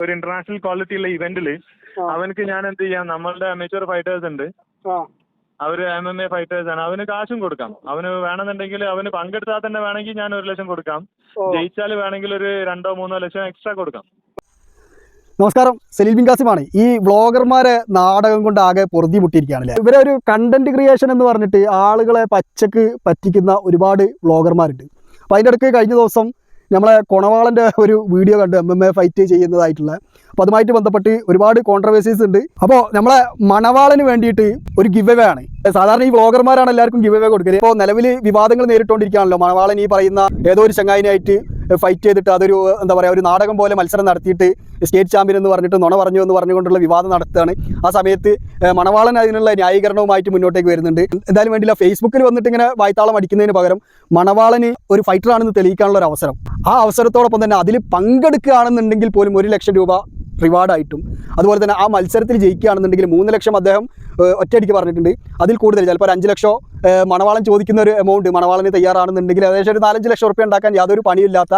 ഒരു international quality ഉള്ള ഇവന്റിൽ അവനക്ക് ഞാൻ എന്ത് ചെയ്യാം? നമ്മളുടെ അമേച്ചർ ഫൈറ്റേഴ്സ് ഉണ്ട്. ആ. അവർ എം എം എ ഫൈറ്റേഴ്സ് ആണ്. അവന് കാശും കൊടുക്കാം. അവന് വേണമെന്നുണ്ടെങ്കിൽ അവന് പങ്കെടുത്താൽ തന്നെ വേണമെങ്കിൽ ഞാൻ ഒരു ലക്ഷം കൊടുക്കാം. ജയിച്ചാൽ വേണമെങ്കിൽ ഒരു രണ്ടോ മൂന്നോ ലക്ഷം എക്സ്ട്രാ കൊടുക്കാം. നമസ്കാരം. സലീൽ ബിൻ കാസിമാണ്. ഈ വ്ളോഗർമാരെ നാടകം കൊണ്ട് ആകെ പൊറുതി മുട്ടിയിരിക്കുകയാണല്ലേ ഇവരെ ഒരു കണ്ടന്റ് ക്രിയേഷൻ എന്ന് പറഞ്ഞിട്ട് ആളുകളെ പച്ചക്ക് പറ്റിക്കുന്ന ഒരുപാട് വ്ളോഗർമാരുണ്ട്. അപ്പോൾ അതിന്റെ ഇടയ്ക്ക് കഴിഞ്ഞ ദിവസം നമ്മളെ കൊണവാളന്റെ ഒരു വീഡിയോ കണ്ട് എം എം എ ഫൈറ്റ് ചെയ്യുന്നതായിട്ടുള്ള. അപ്പോൾ അതുമായിട്ട് ബന്ധപ്പെട്ട് ഒരുപാട് കോൺട്രവേഴ്സീസ് ഉണ്ട്. അപ്പോൾ നമ്മളെ മണവാളന് വേണ്ടിയിട്ട് ഒരു ഗിവ് അവേ ആണ്. സാധാരണ ഈ വ്ളോഗർമാരാണ് എല്ലാവർക്കും ഗിവ് അവേ കൊടുക്കൽ. ഇപ്പോൾ നിലവിൽ വിവാദങ്ങൾ നേരിട്ടുകൊണ്ടിരിക്കുകയാണല്ലോ മണവാളൻ ഈ പറയുന്ന ഏതോ ഒരു ചങ്ങായിനായിട്ട് ഫൈറ്റ് ചെയ്തിട്ട് അതൊരു എന്താ പറയുക ഒരു നാടകം പോലെ മത്സരം നടത്തിയിട്ട് സ്റ്റേറ്റ് ചാമ്പ്യൻ എന്ന് പറഞ്ഞിട്ട് നുണ പറഞ്ഞു എന്ന് പറഞ്ഞുകൊണ്ടുള്ള വിവാദം നടത്തുകയാണ്. ആ സമയത്ത് മണവാളൻ അതിനുള്ള ന്യായീകരണവുമായിട്ട് മുന്നോട്ടേക്ക് വരുന്നുണ്ട്. എന്തായാലും വേണ്ടില്ല ഫേസ്ബുക്കിൽ വന്നിട്ട് ഇങ്ങനെ വായ്ത്താളം അടിക്കുന്നതിന് പകരം മണവാളന് ഒരു ഫൈറ്റർ ആണെന്ന് തെളിയിക്കാനുള്ള ഒരു അവസരം. ആ അവസരത്തോടൊപ്പം തന്നെ അതിൽ പങ്കെടുക്കുകയാണെന്നുണ്ടെങ്കിൽ പോലും ഒരു ലക്ഷം രൂപ റിവാർഡായിട്ടും അതുപോലെ തന്നെ ആ മത്സരത്തിൽ ജയിക്കുകയാണെന്നുണ്ടെങ്കിൽ മൂന്ന് ലക്ഷം അദ്ദേഹം ഒറ്റയടിക്ക് പറഞ്ഞിട്ടുണ്ട്. അതിൽ കൂടുതൽ ചിലപ്പോൾ ഒരു അഞ്ച് ലക്ഷം മണവാളൻ ചോദിക്കുന്ന ഒരു എമൗണ്ട് മണവാളന് തയ്യാറാണെന്നുണ്ടെങ്കിൽ ഏകദേശം ഒരു നാലഞ്ച് ലക്ഷം റുപ്യ ഉണ്ടാക്കാൻ യാതൊരു പണിയില്ലാത്ത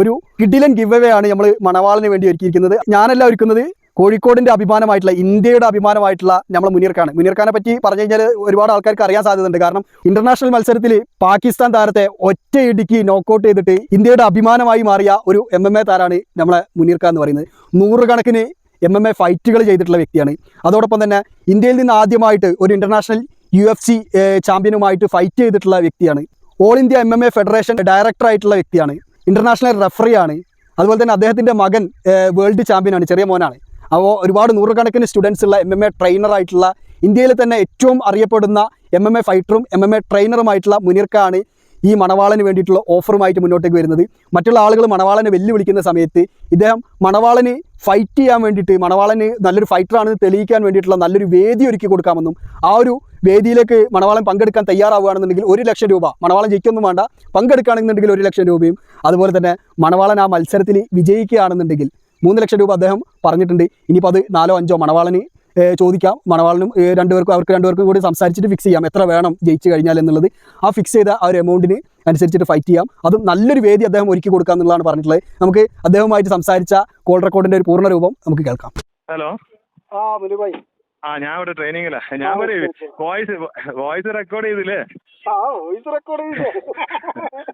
ഒരു കിഡിലൻ ഗിവ് ആണ് നമ്മൾ മണവാളിന് വേണ്ടി ഒരുക്കിയിരിക്കുന്നത്. ഞാനല്ല ഒരുക്കുന്നത് കോഴിക്കോടിന്റെ അഭിമാനമായിട്ടുള്ള ഇന്ത്യയുടെ അഭിമാനമായിട്ടുള്ള നമ്മളെ മുനീർഖാണ് മുനീർഖാനെ പറ്റി പറഞ്ഞു കഴിഞ്ഞാൽ ഒരുപാട് ആൾക്കാർക്ക് അറിയാൻ സാധ്യതയുണ്ട്. കാരണം ഇന്റർനാഷണൽ മത്സരത്തിൽ പാകിസ്ഥാൻ താരത്തെ ഒറ്റയിടിക്ക് നോക്കൗട്ട് ചെയ്തിട്ട് ഇന്ത്യയുടെ അഭിമാനമായി മാറിയ ഒരു എം എം എ താരാണ് നമ്മളെ മുനീർഖാൻ എന്ന് പറയുന്നത്. നൂറുകണക്കിന് എം എം എ ഫൈറ്റുകൾ ചെയ്തിട്ടുള്ള വ്യക്തിയാണ്. അതോടൊപ്പം തന്നെ ഇന്ത്യയിൽ നിന്ന് ആദ്യമായിട്ട് ഒരു ഇന്റർനാഷണൽ യു എഫ് സി ചാമ്പ്യനുമായിട്ട് ഫൈറ്റ് ചെയ്തിട്ടുള്ള വ്യക്തിയാണ്. All India M M A federation director ആയിട്ടുള്ള വ്യക്തിയാണ്. ഇന്റർനാഷണൽ റെഫറിയാണ് അതുപോലെ തന്നെ അദ്ദേഹത്തിന്റെ മകൻ വേൾഡ് ചാമ്പ്യനാണ് ചെറിയ മോനാണ്. അപ്പോൾ ഒരുപാട് നൂറുകണക്കിന് സ്റ്റുഡൻസ് ഉള്ള എം എം എ ട്രെയിനറായിട്ടുള്ള ഇന്ത്യയിൽ തന്നെ ഏറ്റവും അറിയപ്പെടുന്ന എം എം എ ഫൈറ്ററും എം എം എ ട്രെയിനറുമായിട്ടുള്ള മുനീർക്കാണ് ഈ മണവാളന് വേണ്ടിയിട്ടുള്ള ഓഫറുമായിട്ട് മുന്നോട്ടേക്ക് വരുന്നത്. മറ്റുള്ള ആളുകൾ മണവാളനെ വെല്ലുവിളിക്കുന്ന സമയത്ത് ഇദ്ദേഹം മണവാളന് ഫൈറ്റ് ചെയ്യാൻ വേണ്ടിയിട്ട് മണവാളന് നല്ലൊരു ഫൈറ്ററാണെന്ന് തെളിയിക്കാൻ വേണ്ടിയിട്ടുള്ള നല്ലൊരു വേദി ഒരുക്കി കൊടുക്കാമെന്നും ആ ഒരു വേദിയിലേക്ക് മണവാളൻ പങ്കെടുക്കാൻ തയ്യാറാവുകയാണെന്നുണ്ടെങ്കിൽ ഒരു ലക്ഷം രൂപ മണവാളൻ ജയിക്കൊന്നും വേണ്ട പങ്കെടുക്കുകയാണെന്നുണ്ടെങ്കിൽ ഒരു ലക്ഷം രൂപയും അതുപോലെ തന്നെ മണവാളൻ ആ മത്സരത്തിൽ വിജയിക്കുകയാണെന്നുണ്ടെങ്കിൽ മൂന്ന് ലക്ഷം രൂപ അദ്ദേഹം പറഞ്ഞിട്ടുണ്ട്. ഇനിയിപ്പോൾ അത് നാലോ അഞ്ചോ മണവാളന് ചോദിക്കാം. മണവാളിനും രണ്ടുപേർക്കും അവർക്ക് രണ്ടുപേർക്കും കൂടി സംസാരിച്ചിട്ട് ഫിക്സ് ചെയ്യാം. എത്ര വേണം ജയിച്ചു കഴിഞ്ഞാൽ എന്നുള്ളത്. ആ ഫിക്സ് ചെയ്ത ആ ഒരു എമൗണ്ടിന് അനുസരിച്ചിട്ട് ഫൈറ്റ് ചെയ്യാം. അതും നല്ലൊരു വേദി അദ്ദേഹം ഒരുക്കി കൊടുക്കുക എന്നുള്ളതാണ് പറഞ്ഞിട്ടുള്ളത്. നമുക്ക് അദ്ദേഹവുമായിട്ട് സംസാരിച്ച കോൾ റെക്കോർഡിന്റെ ഒരു പൂർണ രൂപം നമുക്ക് കേൾക്കാം. ഹലോ ആ ആ ഞാൻ ഇവിടെ ട്രെയിനിങ്ങിലാ ഞാൻ പറയൂ. വോയിസ് വോയിസ് റെക്കോർഡ് ചെയ്തില്ലേ? ആ വോയിസ് റെക്കോർഡ്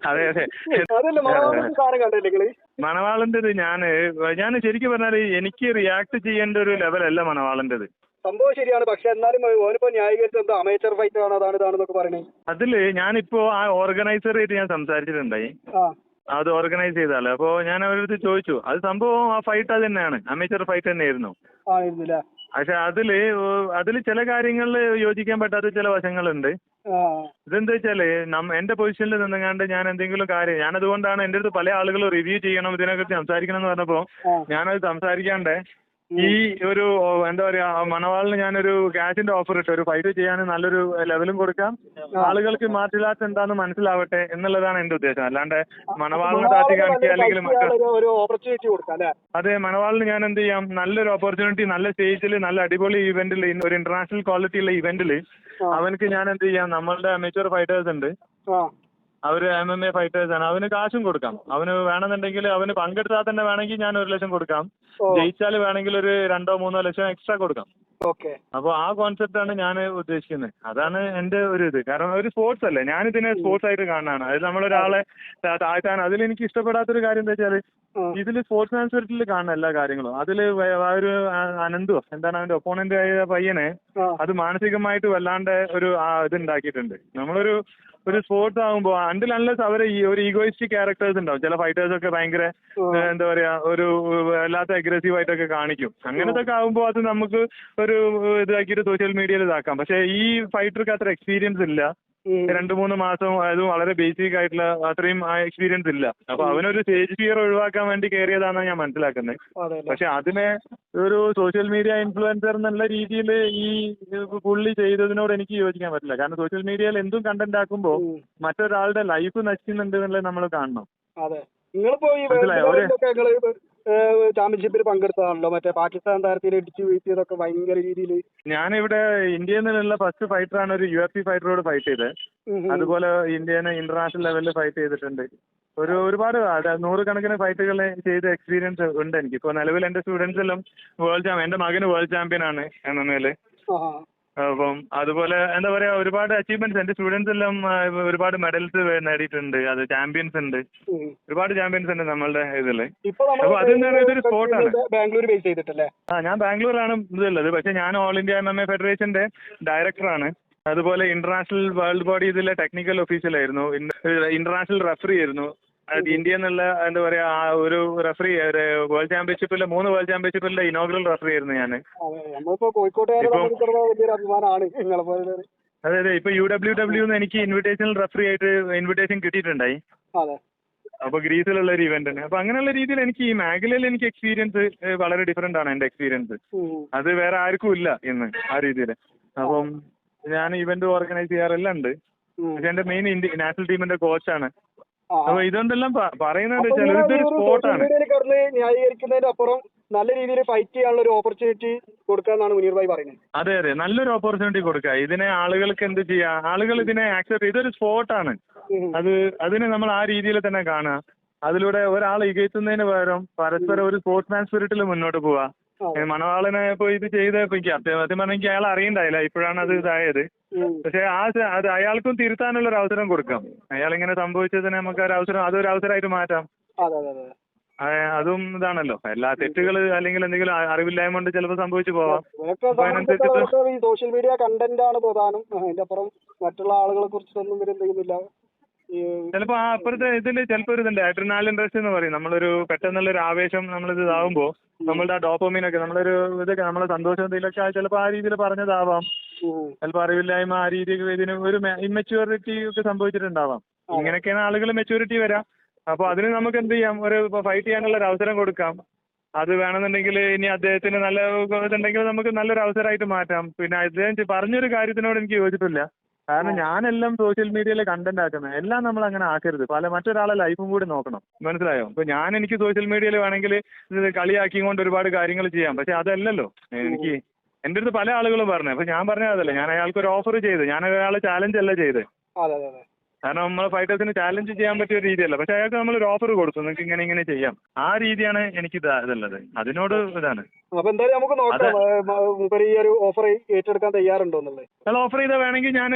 അതെ അതെ. അതല്ല സാധനം കണ്ടില്ലേ നിങ്ങൾ? മണവാളന്റെത് ഞാൻ ശരിക്കും പറഞ്ഞാൽ എനിക്ക് റിയാക്ട് ചെയ്യേണ്ട ഒരു ലെവലല്ല മണവാളന്റേത് സംഭവം ശരിയാണ് പക്ഷെ എന്നാലും ഓനിപ്പോ ന്യായീകരിച്ചത് എന്താ അമേച്ചർ ഫൈറ്റ് ആണ് അതാണ് ഇതാണെന്നൊക്കെ പറയണേ. അതിൽ ഞാനിപ്പോ ആ ഓർഗനൈസറായിട്ട് ഞാൻ സംസാരിച്ചിട്ടുണ്ടായി. അത് ഓർഗനൈസ് ചെയ്താലോ അപ്പോൾ ഞാൻ അവരടുത്ത് ചോദിച്ചു അത് സംഭവം ആ ഫൈറ്റ് അത് തന്നെയാണ്. അമേച്ചർ ഫൈറ്റ് തന്നെയായിരുന്നു. പക്ഷെ അതിൽ അതിൽ ചില കാര്യങ്ങളിൽ യോജിക്കാൻ പറ്റാത്ത ചില വശങ്ങളുണ്ട്. ഇതെന്താ വെച്ചാൽ എന്റെ പൊസിഷനിൽ നിന്നുകൊണ്ട് ഞാൻ എന്തെങ്കിലും കാര്യം ഞാൻ അതുകൊണ്ടാണ് എന്റെ അടുത്ത് പല ആളുകളും റിവ്യൂ ചെയ്യണം ഇതിനെക്കുറിച്ച് സംസാരിക്കണം എന്ന് പറഞ്ഞപ്പോ ഞാൻ ഞാനത് സംസാരിക്കാണ്ട് ഈ ഒരു എന്താ പറയാ മണവാളിന് ഞാനൊരു ക്യാഷിന്റെ ഓഫർ ഇട്ടു. ഒരു ഫൈറ്റ് ചെയ്യാൻ നല്ലൊരു ലെവലും കൊടുക്കാം. ആളുകൾക്ക് മാർഷ്യൽ ആർട്സ് എന്താന്ന് മനസ്സിലാവട്ടെ എന്നുള്ളതാണ് എന്റെ ഉദ്ദേശം. അല്ലാണ്ട് മണവാളിനെ താറ്റി കാണിക്കുക അല്ലെങ്കിൽ അതെ മണവാളിന് ഞാൻ എന്ത് ചെയ്യാം? നല്ലൊരു ഓപ്പർച്യൂണിറ്റി നല്ല സ്റ്റേജിൽ നല്ല അടിപൊളി ഇവന്റിൽ ഒരു ഇന്റർനാഷണൽ ക്വാളിറ്റി ഉള്ള ഇവന്റിൽ അവനക്ക് ഞാൻ എന്ത് ചെയ്യാം? നമ്മളുടെ അമേച്ചർ ഫൈറ്റേഴ്സ് ഉണ്ട്. ആ അവർ എം എം എ ഫൈറ്റേഴ്സാണ് ആണ് അവന് കാശും കൊടുക്കാം. അവന് വേണമെന്നുണ്ടെങ്കിൽ അവന് പങ്കെടുത്താൽ തന്നെ വേണമെങ്കിൽ ഞാൻ ഒരു ലക്ഷം കൊടുക്കാം. ജയിച്ചാൽ വേണമെങ്കിൽ ഒരു രണ്ടോ മൂന്നോ ലക്ഷം എക്സ്ട്രാ കൊടുക്കാം. ഓക്കെ. അപ്പോൾ ആ കോൺസെപ്റ്റ് ആണ് ഞാൻ ഉദ്ദേശിക്കുന്നത്. അതാണ് എന്റെ ഒരു ഇത്. കാരണം ഒരു സ്പോർട്സ് അല്ലേ? ഞാൻ ഇതിനെ സ്പോർട്സ് ആയിട്ട് കാണാനാണ് അതായത് നമ്മളൊരാളെ താഴ്ത്താൻ അതിൽ എനിക്ക് ഇഷ്ടപ്പെടാത്തൊരു കാര്യം എന്താ വെച്ചാൽ ഇതിൽ സ്പോർട്സ് മാൻസ്പിരിറ്റിൽ കാണുന്ന എല്ലാ കാര്യങ്ങളും. അതിൽ ഒരു അനന്തോ എന്താണ് അവന്റെ ഒപ്പോണന്റ് ആയ പയ്യനെ അത് മാനസികമായിട്ട് വല്ലാണ്ട് ഒരു ആ, ഇത് ഉണ്ടാക്കിയിട്ടുണ്ട്. നമ്മളൊരു ഒരു സ്പോർട്സ് ആകുമ്പോൾ അണ്ടിൽ അൺലെസ് അവരെ ഈ ഒരു ഈഗോയിസ്റ്റിക് ക്യാരക്ടേഴ്സ് ഉണ്ടാവും. ചില ഫൈറ്റേഴ്സ് ഒക്കെ ഭയങ്കര എന്താ പറയാ ഒരു വല്ലാത്ത അഗ്രസീവ് ആയിട്ടൊക്കെ കാണിക്കും. അങ്ങനത്തെ ഒക്കെ ആകുമ്പോൾ അത് നമുക്ക് ഒരു ഇതാക്കിയിട്ട് സോഷ്യൽ മീഡിയയിൽ ഇതാക്കാം. പക്ഷെ ഈ ഫൈറ്റർക്ക് അത്ര എക്സ്പീരിയൻസ് ഇല്ല. രണ്ട് മൂന്ന് മാസം അത് വളരെ ബേസിക് ആയിട്ടുള്ള അത്രയും എക്സ്പീരിയൻസ് ഇല്ല. അപ്പൊ അവനൊരു സ്റ്റേജ് ഫിയർ ഒഴിവാക്കാൻ വേണ്ടി കയറിയതാണെന്ന് ഞാൻ മനസ്സിലാക്കുന്നത് പക്ഷെ അതിനെ ഒരു സോഷ്യൽ മീഡിയ ഇൻഫ്ലുവൻസർ എന്നുള്ള രീതിയിൽ ഈ പുള്ളി ചെയ്തതിനോട് എനിക്ക് യോജിക്കാൻ പറ്റില്ല. കാരണം സോഷ്യൽ മീഡിയയിൽ എന്തും കണ്ടന്റ് ആക്കുമ്പോ മറ്റൊരാളുടെ ലൈഫ് നശിക്കുന്നുണ്ട് എന്നുള്ളത് നമ്മൾ കാണണം. നിങ്ങളിപ്പോ ഈ ചാമ്പ്യൻഷിപ്പിൽ പങ്കെടുത്തതാണല്ലോ. മറ്റേ പാകിസ്ഥാൻ താരത്തിനെ ഇടിച്ചു വീഴ്ത്തിയതൊക്കെ ഭയങ്കര രീതിയിൽ ഞാനിവിടെ ഇന്ത്യയിൽ നിന്നുള്ള ഫസ്റ്റ് ഫൈറ്ററാണ് ഒരു യു എഫ് സി ഫൈറ്ററോട് ഫൈറ്റ് ചെയ്തത് അതുപോലെ ഇന്ത്യനെ ഇന്റർനാഷണൽ ലെവലിൽ ഫൈറ്റ് ചെയ്തിട്ടുണ്ട്. ഒരു ഒരുപാട് നൂറുകണക്കിന് ഫൈറ്റുകൾ ചെയ്ത എക്സ്പീരിയൻസ് ഉണ്ട് എനിക്ക്. ഇപ്പോൾ നിലവിൽ എന്റെ സ്റ്റുഡൻസ് എല്ലാം വേൾഡ് ചാമ്പ്യൻ എന്റെ മകന് വേൾഡ് ചാമ്പ്യൻ ആണ് എം എം എയിൽ ആഹാ. അപ്പം അതുപോലെ എന്താ പറയാ ഒരുപാട് അച്ചീവ്മെന്റ്സ് എന്റെ സ്റ്റുഡൻസ് എല്ലാം ഒരുപാട് മെഡൽസ് നേടിയിട്ടുണ്ട്. അത് ചാമ്പ്യൻസ് ഉണ്ട്. ഒരുപാട് ചാമ്പ്യൻസ് ഉണ്ട് നമ്മളുടെ ഇതിൽ. അപ്പൊ പറയുന്നത് ഇതൊരു ആണ്. ബാംഗ്ലൂർ ബേസ് ചെയ്തിട്ടല്ലേ? ആ ഞാൻ ബാംഗ്ലൂരാണ് ഇതുള്ളത്. പക്ഷെ ഞാൻ all India M M A ഫെഡറേഷന്റെ ഡയറക്ടറാണ് അതുപോലെ ഇന്റർനാഷണൽ വേൾഡ് ബോഡി ഇതിലെ ടെക്നിക്കൽ ഒഫീഷ്യൽ ആയിരുന്നു. ഇന്റർനാഷണൽ റെഫറി ആയിരുന്നു. ഇന്ത്യ എന്നുള്ള എന്താ പറയാ ആ ഒരു റെഫറി വേൾഡ് ചാമ്പ്യൻഷിപ്പിലെ മൂന്ന് വേൾഡ് ചാമ്പ്യൻഷിപ്പിലെ ഇനോഗ്രൽ റഫറി ആയിരുന്നു ഞാൻ അതെ അതെ ഇപ്പൊ യു ഡബ്ല്യു ഡബ്ല്യു എനിക്ക് ഇൻവിറ്റേഷണൽ റഫറി ആയിട്ട് ഇൻവിറ്റേഷൻ കിട്ടിയിട്ടുണ്ടായി. അപ്പൊ ഗ്രീസിലുള്ള ഒരു ഇവന്റിന് അപ്പൊ അങ്ങനെയുള്ള രീതിയിൽ എനിക്ക് ഈ മേഖലയിൽ എനിക്ക് എക്സ്പീരിയൻസ് വളരെ ഡിഫറെന്റ് ആണ് എന്റെ എക്സ്പീരിയൻസ് അത് വേറെ ആർക്കും ഇല്ല ഇന്ന് ആ രീതിയിൽ അപ്പം ഞാൻ ഇവന്റ് ഓർഗനൈസ് ചെയ്യാറെല്ലാം ഉണ്ട്. പക്ഷെ എന്റെ മെയിൻ നാഷണൽ ടീമിന്റെ കോച്ചാണ്. അപ്പൊ ഇതുകൊണ്ടെല്ലാം പ- പറയുന്നത് അപ്പൊ ഇതൊരു ഒരു social സ്പോർട്ടാണ് media യിൽ കിടന്ന് ന്യായീകരിക്കുന്നതിന്റെ അപ്പുറം നല്ല രീതിയിൽ ഫൈറ്റ് ചെയ്യാനുള്ള ഒരു ഓപ്പർച്യൂണിറ്റി കൊടുക്കാന്നാണ് മുനീർ ഭായി പറയുന്നത്. അതെ അതെ. നല്ലൊരു ഓപ്പർച്യൂണിറ്റി കൊടുക്കുക. ഇതിനെ ആളുകൾക്ക് എന്ത് ചെയ്യാം? ആളുകൾ ഇതിനെ ആക്സെപ്റ്റ് ഇതൊരു സ്പോർട്ടാണ് ആണ്. അത് അതിനെ നമ്മൾ ആ രീതിയിൽ തന്നെ കാണുക. അതിലൂടെ ഒരാൾ ഇകയത്തുന്നതിന് പകരം പരസ്പരം ഒരു സ്പോർട്സ്മാൻ സ്പിരിറ്റിൽ മുന്നോട്ട്. ഏ, മണവാളനെ ഇപ്പൊ ഇത് ചെയ്തപ്പോ എനിക്ക് സത്യം എനിക്ക് അയാൾ അറിയണ്ടായില്ല. ഇപ്പോഴാണ് അത് ഇതായത്. പക്ഷെ ആ അത് അയാൾക്കും തിരുത്താനുള്ള ഒരു അവസരം കൊടുക്കാം. അയാൾ ഇങ്ങനെ സംഭവിച്ചതിന് നമുക്ക് ഒരു അവസരം അതൊരു അവസരമായിട്ട് മാറ്റാം. അതെ ഇതാണല്ലോ. എല്ലാ തെറ്റുകൾ അല്ലെങ്കിൽ എന്തെങ്കിലും അറിവില്ലായ്മ കൊണ്ട് ചിലപ്പോൾ സംഭവിച്ചു പോവാം. സോഷ്യൽ മീഡിയ കണ്ടന്റ് ആണ് പ്രധാനം. അതിന്റെ അപ്പുറം മറ്റുള്ള ആളുകളെ കുറിച്ചൊന്നും ഇവർ എന്ത് ചിലപ്പോൾ ആ അപ്പുറത്തെ ഇതിൽ ചിലപ്പോ ഒരു ഇതുണ്ട് അഡ്രിനാലിൻ റഷ് എന്ന് പറയും. നമ്മളൊരു പെട്ടെന്നുള്ള ഒരു ആവേശം നമ്മളിത് ഇതാവുമ്പോ നമ്മളുടെ ആ ഡോപ്പമീൻ ഒക്കെ നമ്മളൊരു ഇതൊക്കെ നമ്മളെ സന്തോഷം എന്തെങ്കിലുമൊക്കെ ചിലപ്പോ ആ രീതിയിൽ പറഞ്ഞതാവാം. ചിലപ്പോ അറിവില്ലായ്മ ആ രീതിയൊക്കെ ഇതിന് ഒരു ഇമ്മച്യൂരിറ്റി ഒക്കെ സംഭവിച്ചിട്ടുണ്ടാവാം. ഇങ്ങനെയൊക്കെയാണ് ആളുകൾ മെച്യൂരിറ്റി വരാം. അപ്പൊ അതിന് നമുക്ക് എന്ത് ചെയ്യാം? ഒരു ഫൈറ്റ് ചെയ്യാനുള്ള ഒരു അവസരം കൊടുക്കാം. അത് വേണമെന്നുണ്ടെങ്കിൽ ഇനി അദ്ദേഹത്തിന് നല്ല ഇതുണ്ടെങ്കിൽ നമുക്ക് നല്ലൊരു അവസരമായിട്ട് മാറ്റാം. പിന്നെ അദ്ദേഹം പറഞ്ഞൊരു കാര്യത്തിനോട് എനിക്ക് യോജിപ്പില്ല. കാരണം ഞാനെല്ലാം സോഷ്യൽ മീഡിയയിൽ കണ്ടന്റ് ആക്കുന്നത് എല്ലാം നമ്മൾ അങ്ങനെ ആക്കരുത്. പല മറ്റൊരാളെ ലൈഫും കൂടി നോക്കണം. മനസ്സിലായോ? ഇപ്പൊ ഞാൻ എനിക്ക് സോഷ്യൽ മീഡിയയിൽ വേണമെങ്കിൽ കളിയാക്കി കളിയാക്കിക്കൊണ്ട് ഒരുപാട് കാര്യങ്ങൾ ചെയ്യാം. പക്ഷെ അതല്ലല്ലോ. എനിക്ക് എന്റെ അടുത്ത് പല ആളുകളും പറഞ്ഞു. അപ്പൊ ഞാൻ പറഞ്ഞതല്ലേ ഞാൻ അയാൾക്ക് ഒരു ഓഫർ ചെയ്ത് ഞാൻ അയാളെ ചാലഞ്ച് അല്ല ചെയ്ത്? കാരണം നമ്മൾ ഫൈറ്റേഴ്സിന് ചാലഞ്ച് ചെയ്യാൻ പറ്റിയ ഒരു രീതിയല്ല. പക്ഷെ അയാൾക്ക് നമ്മൾ ഒരു ഓഫർ കൊടുത്തു. നിങ്ങൾക്ക് ഇങ്ങനെ ഇങ്ങനെ ചെയ്യാം. ആ രീതിയാണ് എനിക്ക് ഇതല്ലത് അതിനോട് ഇതാണ്. അപ്പൊ എന്തായാലും നമുക്ക് നോക്കാം. മൂപ്പര് ഈ ഒരു ഓഫർ ഏറ്റെടുക്കാൻ തയ്യാറുണ്ടോ എന്നുള്ളത്? ഓഫർ ചെയ്താൽ വേണമെങ്കിൽ ഞാൻ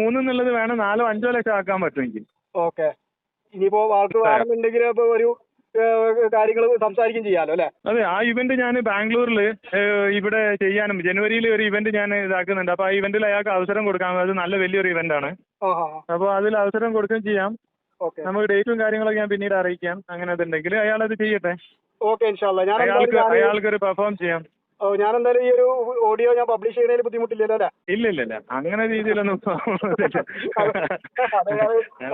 മൂന്ന് എന്നുള്ളത് വേണം. നാലോ അഞ്ചോ ലക്ഷം ആക്കാൻ പറ്റും എനിക്ക്. ഓക്കെ. ഇനിയിപ്പോ ആൾക്ക് വേണമെന്നുണ്ടെങ്കിൽ ഒരു കാര്യങ്ങൾ സംസാരിക്കും ചെയ്യാലോ അല്ലെ? അതെ ആ ഇവന്റ് ഞാൻ ബാംഗ്ലൂരിൽ ഇവിടെ ചെയ്യാനും. ജനുവരിയിൽ ഒരു ഇവന്റ് ഞാൻ ഇതാക്കുന്നുണ്ട്. അപ്പൊ ആ ഇവന്റിൽ അയാൾക്ക് അവസരം കൊടുക്കാൻ അത് നല്ല വലിയൊരു ഇവന്റ് ആണ്. അപ്പോൾ അതിൽ അവസരം കൊടുക്കുകയും ചെയ്യാം. ഓക്കെ. നമുക്ക് ഡേറ്റും കാര്യങ്ങളൊക്കെ ഞാൻ പിന്നീട് അറിയിക്കാം. അങ്ങനെ അതുണ്ടെങ്കിൽ അയാൾ അത് ചെയ്യട്ടെ. ഓക്കെ അയാൾക്ക് അയാൾക്ക് ഒരു പെർഫോം ചെയ്യാം. ഓ, ഞാൻ എന്തായാലും ഈ ഒരു ഓഡിയോ ഞാൻ പബ്ലിഷ് ചെയ്യുന്നതിന് ബുദ്ധിമുട്ടില്ലല്ലോ അല്ലേ? ഇല്ല ഇല്ല ഇല്ല. അങ്ങനെ രീതിയിലൊന്നും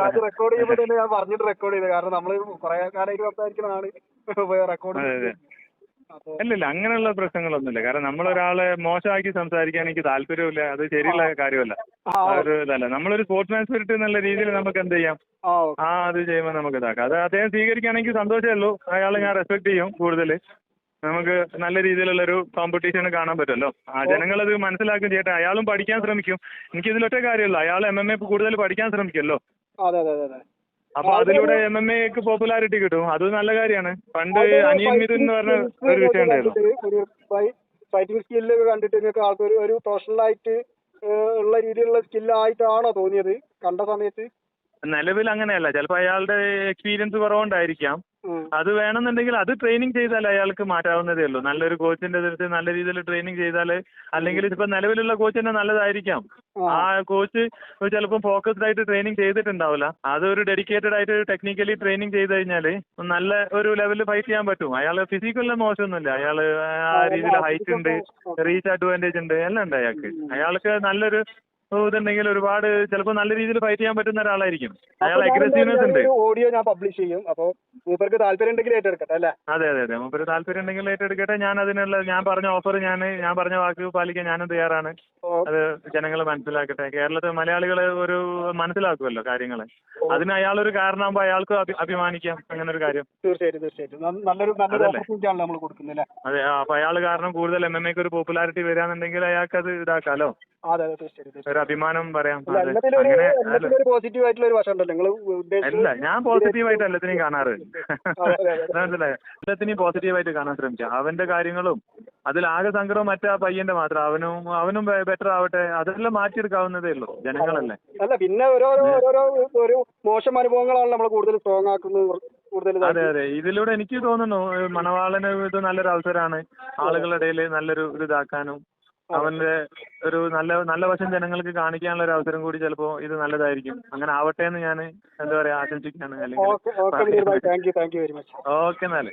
അത് റെക്കോർഡ് ചെയ്യുമ്പോൾ തന്നെ ഞാൻ പറഞ്ഞിട്ട് റെക്കോർഡ് ചെയ്തത് കാരണം നമ്മൾ കുറെ കാലമായിട്ട് സംസാരിക്കുന്നതാണ് റെക്കോർഡ് ഇല്ല അങ്ങനെയുള്ള പ്രശ്നങ്ങളൊന്നുമില്ല. കാരണം നമ്മളൊരാളെ മോശമാക്കി സംസാരിക്കാൻ എനിക്ക് താല്പര്യമില്ല അത് ശരിയുള്ള കാര്യമല്ല. ഒരു ഇതല്ല. നമ്മളൊരു സ്പോർട്സ്മാൻ സ്പിരിറ്റ് എന്നുള്ള രീതിയിൽ നമുക്ക് എന്ത് ചെയ്യാം? ആ അത് ചെയ്യുമ്പോൾ നമുക്ക് ഇതാക്കാം. അത് അദ്ദേഹം സ്വീകരിക്കുകയാണെങ്കിൽ സന്തോഷമേ ഉള്ളൂ. അയാളെ ഞാൻ റെസ്പെക്ട് ചെയ്യും കൂടുതൽ. നമുക്ക് നല്ല രീതിയിലുള്ള ഒരു കോമ്പറ്റീഷൻ കാണാൻ പറ്റുമല്ലോ. ആ ജനങ്ങളത് മനസ്സിലാക്കും ചെയ്യട്ടെ. അയാളും പഠിക്കാൻ ശ്രമിക്കും. എനിക്ക് ഇതിലൊറ്റ കാര്യമല്ല അയാൾ എം എം എ കൂടുതൽ പഠിക്കാൻ ശ്രമിക്കുമല്ലോ. അതെ അതെ അതെ. അപ്പൊ അതിലൂടെ എം എം എക്ക് പോപ്പുലാരിറ്റി കിട്ടും. അത് നല്ല കാര്യമാണ്. പണ്ട് അനിയൻ മിഥുൻ എന്ന് പറഞ്ഞ ഒരു വിഷയം ഉണ്ടായിരുന്നു. ഫൈറ്റിംഗ് സ്കില്ലൊക്കെ കണ്ടിട്ട് നിങ്ങൾക്ക് ആൾക്ക് ഒരു ആയിട്ട് ഉള്ള രീതിയിലുള്ള സ്കില്ലായിട്ടാണോ തോന്നിയത്? കണ്ട സമയത്ത്? നിലവിൽ അങ്ങനെയല്ല. ചിലപ്പോൾ അയാളുടെ എക്സ്പീരിയൻസ് കുറവുകൊണ്ടായിരിക്കാം. അത് വേണമെന്നുണ്ടെങ്കിൽ അത് ട്രെയിനിങ് ചെയ്താൽ അയാൾക്ക് മാറ്റാവുന്നതേ ഉള്ളൂ. നല്ലൊരു കോച്ചിന്റെ അടുത്ത് നല്ല രീതിയിൽ ട്രെയിനിങ് ചെയ്താൽ അല്ലെങ്കിൽ ഇപ്പൊ നിലവിലുള്ള കോച്ച് തന്നെ നല്ലതായിരിക്കാം. ആ. കോച്ച് ചിലപ്പോൾ ഫോക്കസ്ഡ് ആയിട്ട് ട്രെയിനിങ് ചെയ്തിട്ടുണ്ടാവില്ല. അതൊരു ഡെഡിക്കേറ്റഡ് ആയിട്ട് ടെക്നിക്കലി ട്രെയിനിങ് ചെയ്ത് കഴിഞ്ഞാൽ നല്ല ഒരു ലെവലിൽ ഫൈറ്റ് ചെയ്യാൻ പറ്റും. അയാൾ ഫിസിക്കലിൽ മോശമൊന്നുമില്ല. അയാൾ ആ രീതിയിൽ ഹൈറ്റ് ഉണ്ട് റീച്ച് അഡ്വാന്റേജ് ഉണ്ട് എല്ലാം ഉണ്ട് അയാൾക്ക്. അയാൾക്ക് നല്ലൊരു ഇതുണ്ടെങ്കിൽ ഒരുപാട് ചിലപ്പോൾ നല്ല രീതിയിൽ ഫൈറ്റ് ചെയ്യാൻ പറ്റുന്ന ഒരാളായിരിക്കും. അയാൾ അഗ്രസീവ്നെസ് ഉണ്ട്. ഓഡിയോ ഞാൻ പബ്ലിഷ് ചെയ്യും. അപ്പൊ മൂപ്പർക്ക് താല്പര്യം ഉണ്ടെങ്കിൽ ഏറ്റെടുക്കട്ടെ അല്ലേ? അതെ അതെ അതെ. മൂപ്പര് താല്പര്യം ഉണ്ടെങ്കിൽ ഏറ്റെടുക്കട്ടെ. ഞാൻ അതിനുള്ള ഞാൻ പറഞ്ഞ ഓഫർ ഞാൻ ഞാൻ പറഞ്ഞ വാക്ക് പാലിക്കാൻ ഞാനും തയ്യാറാണ്. അത് ജനങ്ങൾ മനസ്സിലാക്കട്ടെ. കേരളത്തിൽ മലയാളികൾ ഒരു മനസ്സിലാക്കുമല്ലോ കാര്യങ്ങളെ. അതിന് അയാളൊരു കാരണമാകുമ്പോൾ അയാൾക്ക് അഭി- അഭിമാനിക്കാം. അങ്ങനെ ഒരു കാര്യം. തീർച്ചയായിട്ടും തീർച്ചയായിട്ടും. നല്ലൊരു നല്ലൊരു നമ്മൾ കൊടുക്കുന്നത് അതെ അപ്പൊ അയാൾ കാരണം കൂടുതൽ എം എം എക്ക് ഒരു പോപ്പുലാരിറ്റി വരാന്നുണ്ടെങ്കിൽ അയാൾക്ക് അത് ഇതാക്കാലോ? അതെ അതെ തീർച്ചയായിട്ടും തീർച്ചയായിട്ടും. ഒരു അഭിമാനം പറയാം അല്ല ഞാൻ എല്ലാത്തിലും ഒരു പോസിറ്റീവ് ആയിട്ടുള്ള വശം ഉണ്ടല്ലോ നിങ്ങൾ അല്ല ഞാൻ പോസിറ്റീവായിട്ട് എല്ലാത്തിനെയും കാണാറ്. എല്ലാത്തിനെയും പോസിറ്റീവ് ആയിട്ട് കാണാൻ ശ്രമിക്കാം. അവന്റെ കാര്യങ്ങളും അതിൽ ആകെ സങ്കടവും മറ്റേ ആ പയ്യന്റെ മാത്രം. അവനും അവനും ബെറ്റർ ആവട്ടെ. അതെല്ലാം മാറ്റിയെടുക്കാവുന്നതേ ഉള്ളൂ ജനങ്ങളല്ലേ. അല്ല പിന്നെ ഓരോരോ ഓരോരോ ഒരു മോശം അനുഭവങ്ങളാണ് നമ്മൾ കൂടുതൽ സ്ട്രോങ് ആക്കുന്നത് കൂടുതൽ അതെ അതെ. ഇതിലൂടെ എനിക്ക് തോന്നുന്നു മണവാളന് ഇത് നല്ലൊരു അവസരമാണ് ആളുകളുടെ ഇടയിൽ നല്ലൊരു ഇത് ഇതാക്കാനും അവന്റെ ഒരു നല്ല നല്ല വശം ജനങ്ങൾക്ക് കാണിക്കാനുള്ള ഒരു അവസരം കൂടി ചിലപ്പോ ഇത് നല്ലതായിരിക്കും. അങ്ങനെ ആവട്ടെ എന്ന് ഞാൻ എന്താ പറയാ ആശംസിക്കാണ് അല്ലെങ്കിൽ ഓക്കെ എന്നാൽ.